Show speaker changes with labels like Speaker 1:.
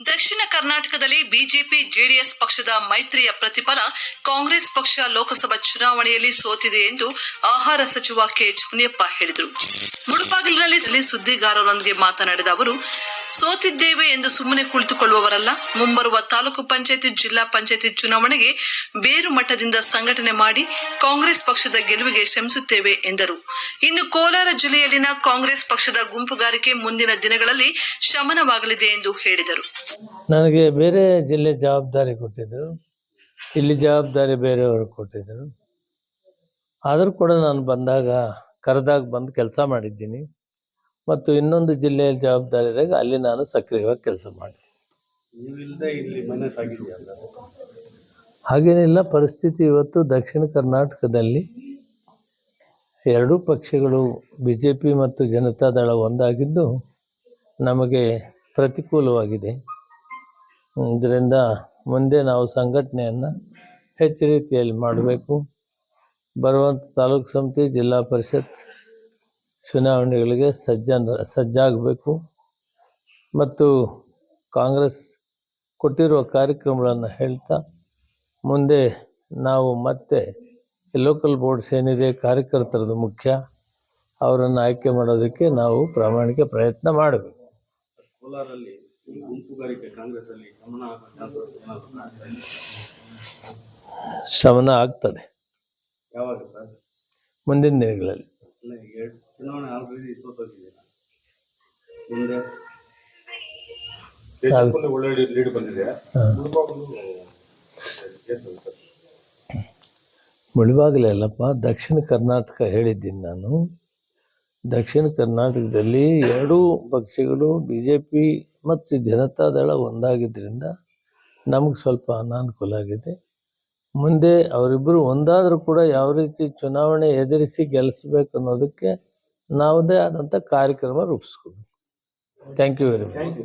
Speaker 1: ದಕ್ಷಿಣ ಕರ್ನಾಟಕದಲ್ಲಿ BJP, JDS ಪಕ್ಷದ ಮೈತ್ರಿಯ ಪ್ರತಿಫಲ ಕಾಂಗ್ರೆಸ್ ಪಕ್ಷ ಲೋಕಸಭಾ ಚುನಾವಣೆಯಲ್ಲಿ ಸೋತಿದೆ ಎಂದು ಆಹಾರ ಸಚಿವ ಕೆಎಚ್ ಮುನಿಯಪ್ಪ ಹೇಳಿದರು. ಮುಡುಪಾಗಿಲಿನಲ್ಲಿ ಸುದ್ದಿಗಾರರೊಂದಿಗೆ ಮಾತನಾಡಿದ ಅವರು ಸೋತಿದ್ದೇವೆ ಎಂದು ಸುಮ್ಮನೆ ಕುಳಿತುಕೊಳ್ಳುವವರಲ್ಲ. ಮುಂಬರುವ ತಾಲೂಕು ಪಂಚಾಯತಿ, ಜಿಲ್ಲಾ ಪಂಚಾಯತಿ ಚುನಾವಣೆಗೆ ಬೇರು ಮಟ್ಟದಿಂದ ಸಂಘಟನೆ ಮಾಡಿ ಕಾಂಗ್ರೆಸ್ ಪಕ್ಷದ ಗೆಲುವಿಗೆ ಶ್ರಮಿಸುತ್ತೇವೆ ಎಂದರು. ಇನ್ನು ಕೋಲಾರ ಜಿಲ್ಲೆಯಲ್ಲಿನ ಕಾಂಗ್ರೆಸ್ ಪಕ್ಷದ ಗುಂಪುಗಾರಿಕೆ ಮುಂದಿನ ದಿನಗಳಲ್ಲಿ ಶಮನವಾಗಲಿದೆ ಎಂದು ಹೇಳಿದರು.
Speaker 2: ನನಗೆ ಬೇರೆ ಜಿಲ್ಲೆ ಜವಾಬ್ದಾರಿ ಕೊಟ್ಟಿದ್ದರು. ಇಲ್ಲಿ ಜವಾಬ್ದಾರಿ ಬೇರೆಯವರು ಕೊಟ್ಟಿದ್ದರು. ಆದರೂ ಕೂಡ ನಾನು ಬಂದಾಗ ಕರೆದಾಗ ಬಂದು ಕೆಲಸ ಮಾಡಿದ್ದೀನಿ. ಮತ್ತು ಇನ್ನೊಂದು ಜಿಲ್ಲೆಯಲ್ಲಿ ಜವಾಬ್ದಾರಿ ಇದ್ದಾಗ ಅಲ್ಲಿ ನಾನು ಸಕ್ರಿಯವಾಗಿ ಕೆಲಸ ಮಾಡಿ ಹಾಗೇನಿಲ್ಲ ಪರಿಸ್ಥಿತಿ ಇವತ್ತು ದಕ್ಷಿಣ ಕರ್ನಾಟಕದಲ್ಲಿ ಎರಡೂ ಪಕ್ಷಗಳು ಬಿ ಜೆ ಪಿ ಮತ್ತು ಜನತಾದಳ ಒಂದಾಗಿದ್ದು ನಮಗೆ ಪ್ರತಿಕೂಲವಾಗಿದೆ. ಇದರಿಂದ ಮುಂದೆ ನಾವು ಸಂಘಟನೆಯನ್ನು ಹೆಚ್ಚು ರೀತಿಯಲ್ಲಿ ಮಾಡಬೇಕು. ಬರುವಂಥ ತಾಲೂಕು ಸಮಿತಿ ಜಿಲ್ಲಾ ಪರಿಷತ್ ಚುನಾವಣೆಗಳಿಗೆ ಸಜ್ಜನ ಸಜ್ಜಾಗಬೇಕು. ಮತ್ತು ಕಾಂಗ್ರೆಸ್ ಕೊಟ್ಟಿರುವ ಕಾರ್ಯಕ್ರಮಗಳನ್ನು ಹೇಳ್ತಾ ಮುಂದೆ ನಾವು ಮತ್ತೆ ಲೋಕಲ್ ಬೋರ್ಡ್ಸ್ ಏನಿದೆ ಕಾರ್ಯಕರ್ತರದ್ದು ಮುಖ್ಯ ಅವರನ್ನು ಆಯ್ಕೆ ಮಾಡೋದಕ್ಕೆ ನಾವು ಪ್ರಾಮಾಣಿಕ ಪ್ರಯತ್ನ ಮಾಡಬೇಕು.
Speaker 3: ಕೋಲಾರಲ್ಲಿ ಈ ಗುಂಪುಗಾರಿಕೆ ಕಾಂಗ್ರೆಸ್ ಅಲ್ಲಿ ಗಮನ ಆಗೋ ಚಾನ್ಸಸ್ ಏನಾದ್ರು
Speaker 2: ಶಮನ ಆಗ್ತದೆ.
Speaker 3: ಯಾವಾಗ ಸರ್?
Speaker 2: ಮುಂದಿನ ದಿನಗಳಲ್ಲಿ.
Speaker 3: ಎರಡು ಚುನಾವಣೆ ಆಲ್ರೆಡಿ ಸೋತೋಗಿದೆ. ಮುಂದೆ? ಒಳ್ಳೆ ಲೀಡ್ ಬಂದಿದೆ.
Speaker 2: ಮುಳುಬಾಗಿಲಲ್ಲಪ್ಪ ದಕ್ಷಿಣ ಕರ್ನಾಟಕ ಹೇಳಿದ್ದೀನಿ ನಾನು. ದಕ್ಷಿಣ ಕರ್ನಾಟಕದಲ್ಲಿ ಎರಡೂ ಪಕ್ಷಗಳು ಬಿ ಜೆ ಪಿ ಮತ್ತು ಜನತಾದಳ ಒಂದಾಗಿದ್ದರಿಂದ ನಮಗೆ ಸ್ವಲ್ಪ ಅನಾನುಕೂಲ ಆಗಿದೆ. ಮುಂದೆ ಅವರಿಬ್ಬರು ಒಂದಾದರೂ ಕೂಡ ಯಾವ ರೀತಿ ಚುನಾವಣೆ ಎದುರಿಸಿ ಗೆಲ್ಲಿಸ್ಬೇಕು ಅನ್ನೋದಕ್ಕೆ ನಾವದೇ ಆದಂಥ ಕಾರ್ಯಕ್ರಮ ರೂಪಿಸ್ಕೋಬೇಕು. Thank you very much